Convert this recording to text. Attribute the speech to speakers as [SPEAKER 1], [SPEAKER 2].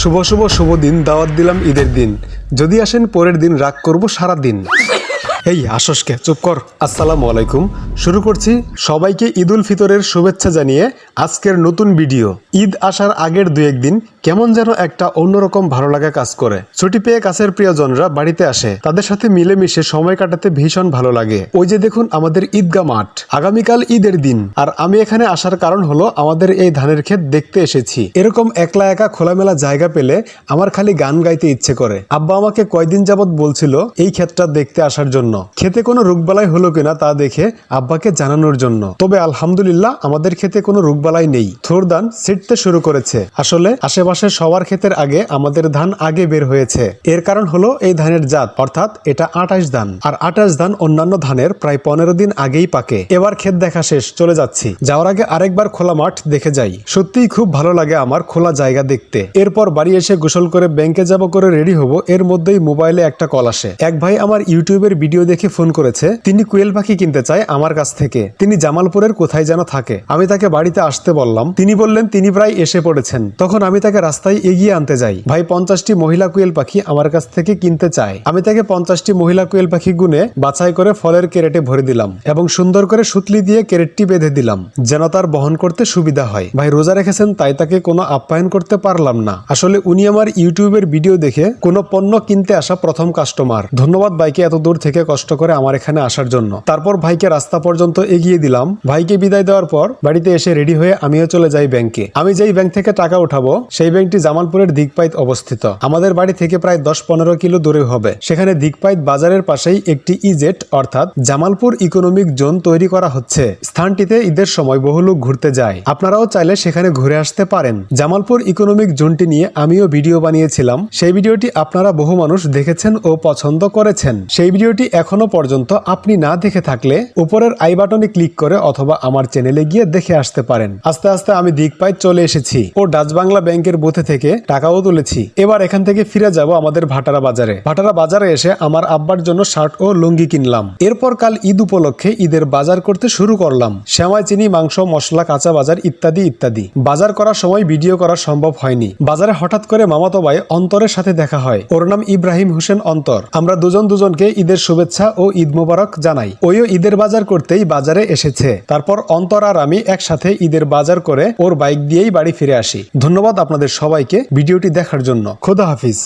[SPEAKER 1] শুভ শুভ শুভ দিন, দাওয়াত দিলাম ঈদের দিন। যদি আসেন পরের দিন, রাগ করব সারা দিন। এই আশসকে চুপ কর। আসসালামু আলাইকুম। শুরু করছি সবাইকে ঈদ উল ফিতরের শুভেচ্ছা জানিয়ে আজকের নতুন ভিডিও। ঈদ আসার আগের দু একদিন কেমন যেন একটা অন্যরকম ভালো লাগা কাজ করে। ছুটি পেয়ে কাছের প্রিয়জনরা বাড়িতে আসে। তাদের সাথে মিলেমিশে সময় কাটাতে ভীষণ ভালো লাগে। ওই যে দেখুন আমাদের ঈদগা মাঠ। আগামীকাল ঈদের দিন। আর আমি এখানে আসার কারণ হলো আমাদের এই ধানের ক্ষেত দেখতে এসেছি। এরকম একলা একা খোলামেলা জায়গা পেলে আমার খালি গান গাইতে ইচ্ছে করে। আব্বা আমাকে কয়দিন যাবত বলছিল এই ক্ষেতটা দেখতে আসার জন্য। খেতে কোনো রোগবালাই হলো কিনা তা দেখে আব্বাকে জানানোর জন্য। তবে আলহামদুলিল্লাহ আমাদের খেতে কোনো রোগবালাই নেই। থোরদান ছিটতে শুরু করেছে। আসলে আশেপাশে সবার ক্ষেতের আগে আমাদের ধান আগে বের হয়েছে। এর কারণ হলো এই ধানের জাত, অর্থাৎ এটা আটাশ ধান। আর আটাশ ধান অন্যান্য ধানের প্রায় পনেরো দিন আগেই পাকে। এবার ক্ষেত দেখা শেষ, চলে যাচ্ছি। যাওয়ার আগে আরেকবার খোলা মাঠ দেখে যাই। সত্যিই খুব ভালো লাগে আমার খোলা জায়গা দেখতে। এরপর বাড়ি এসে গোসল করে ব্যাংকে যাব করে রেডি হব। এর মধ্যেই মোবাইলে একটা কল আসে। এক ভাই আমার ইউটিউবের ভিডিও দেখে ফোন করেছে, তিনি কুয়েল পাখি কিনতে চায় আমার কাছ থেকে। তিনি জামালপুরের কোথায় যেন থাকে। আমি তাকে বাড়িতে আসতে বললাম। তিনি বললেন, তিনি প্রায় এসে পড়েছেন। তখন আমি তাকে রাস্তায় এগিয়ে আনতে যাই। ভাই, পঞ্চাশটি মহিলা কুয়েল পাখি আমার কাছ থেকে কিনতে চায়। আমি তাকে পঞ্চাশটি মহিলা কুয়েল পাখি গুনে বাছাই করে ফলের কেরেটে ভরে দিলাম এবং সুন্দর করে সুতলি দিয়ে কেরেটটি বেঁধে দিলাম, যেন তার বহন করতে সুবিধা হয়। ভাই, রোজা রেখেছেন, তাই তাকে কোনো আপ্যায়ন করতে পারলাম না। আসলে উনি আমার ইউটিউবের ভিডিও দেখে কোনো পণ্য কিনতে আসা প্রথম কাস্টমার। ধন্যবাদ ভাইকে এত দূর থেকে কষ্ট করে আমার এখানে আসার জন্য। তারপর ভাইকে রাস্তা পর্যন্ত এগিয়ে দিলাম। ভাইকে বিদায় দেওয়ার পর বাড়িতে এসে রেডি হয়ে আমিও চলে যাই ব্যাংকে। আমি যেই ব্যাংক থেকে টাকা উঠাবো, সেই ব্যাংকটি জামালপুরের দিকপাইত অবস্থিত। আমাদের বাড়ি থেকে প্রায় দশ পনেরো কিলো দূরে হবে। সেখানে দিকপাইত বাজারের পাশেই একটি ইজেট, অর্থাৎ জামালপুর ইকোনমিক জোন তৈরি করা হচ্ছে। স্থানটিতে ঈদের সময় বহু লোক ঘুরতে যায়। আপনারাও চাইলে সেখানে ঘুরে আসতে পারেন। জামালপুর ইকোনমিক জোনটি নিয়ে আমিও ভিডিও বানিয়েছিলাম। সেই ভিডিওটি আপনারা বহু মানুষ দেখেছেন ও পছন্দ করেছেন। সেই ভিডিওটি এখনও পর্যন্ত আপনি না দেখে থাকলে উপরের আই বাটনে ক্লিক করে অথবা আমার চ্যানেলে গিয়ে দেখে আসতে পারেন। আস্তে আস্তে আমি দিকপাই চলে এসেছি। ও ডাচ বাংলা ব্যাংকের বুথে থেকে টাকাও তুলেছি। এবার এখান থেকে ফিরে যাব আমাদের ভাটারা বাজারে। ভাটারা বাজারে এসে আমার আব্বার জন্য শার্ট ও লুঙ্গি কিনলাম। এরপর কাল ঈদ উপলক্ষে ঈদের বাজার করতে শুরু করলাম। সেমাই, চিনি, মাংস, মশলা, কাঁচা বাজার ইত্যাদি ইত্যাদি। বাজার করার সময় ভিডিও করা সম্ভব হয়নি। বাজারে হঠাৎ করে মামাতো ভাই অন্তরের সাথে দেখা হয়। ওর নাম ইব্রাহিম হোসেন অন্তর। আমরা দুজন দুজনকে ঈদের শুভেচ্ছা ও ঈদ মোবারক জানাই। ওইও ঈদের বাজার করতেই বাজারে এসেছে। তারপর অন্তর আর আমি একসাথে ঈদের বাজার করে ওর বাইক দিয়েই বাড়ি ফিরে আসি। ধন্যবাদ আপনাদের সবাইকে ভিডিওটি দেখার জন্য। খোদা হাফিজ।